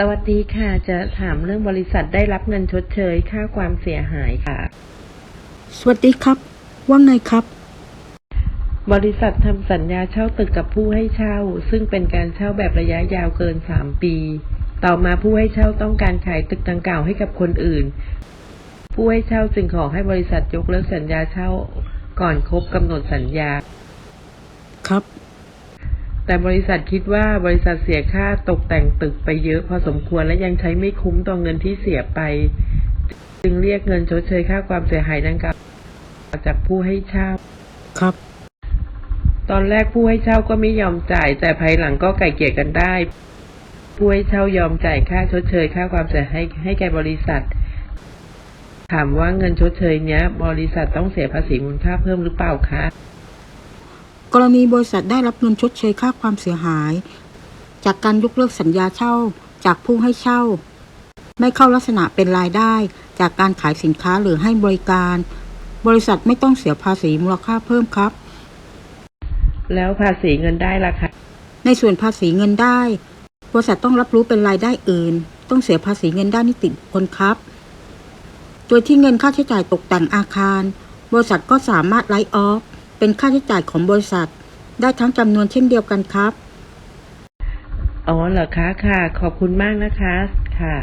สวัสดีค่ะ จะถามเรื่องบริษัทได้รับเงินชดเชย ค่าความเสียหายค่ะ สวัสดีครับ ว่าไงครับ บริษัททำสัญญาเช่าตึกกับผู้ให้เช่า ซึ่งเป็นการเช่าแบบระยะยาวเกิน3ปี ต่อมาผู้ให้เช่าต้องการขายตึกดังกล่าวให้กับคนอื่น ผู้ให้เช่าจึงขอให้บริษัทยกเลิกสัญญาเช่า ก่อนครบกำหนดสัญญา ครับ แต่บริษัทคิดว่าบริษัทเสียค่าตกแต่งตึกไปเยอะพอสมควรและยังใช้ไม่คุ้มต่อเงินที่เสียไป จึงเรียกเงินชดเชยค่าความเสียหายดังกล่าวจากผู้ให้เช่าครับ ตอนแรกผู้ให้เช่าก็ไม่ยอมจ่าย แต่ภายหลังก็ไกล่เกลี่ยกันได้ ผู้ให้เช่ายอมจ่ายค่าชดเชยค่าความเสียหายให้แก่บริษัท ถามว่าเงินชดเชยเนี้ย บริษัทต้องเสียภาษีมูลค่าเพิ่มหรือเปล่าคะ กรณีบริษัทได้รับเงินชดเชยค่าความเสียหาย จากการยกเลิกสัญญาเช่าจากผู้ให้เช่า ไม่เข้าลักษณะเป็นรายได้ จากการขายสินค้าหรือให้บริการ บริษัทไม่ต้องเสียภาษีมูลค่าเพิ่มครับ แล้วภาษีเงินได้ล่ะคะในส่วนภาษีเงินได้ บริษัทต้องรับรู้เป็นรายได้อื่น ต้องเสียภาษีเงินได้นิติบุคคลครับ โดยที่เงินค่าใช้จ่ายตกแต่งอาคาร บริษัทก็สามารถไลฟ์ออฟ เป็นค่าใช้จ่ายของบริษัท ได้ทั้งจำนวนเช่นเดียวกันครับ อ๋อเหรอคะค่ะ ขอบคุณมากนะคะ ค่ะ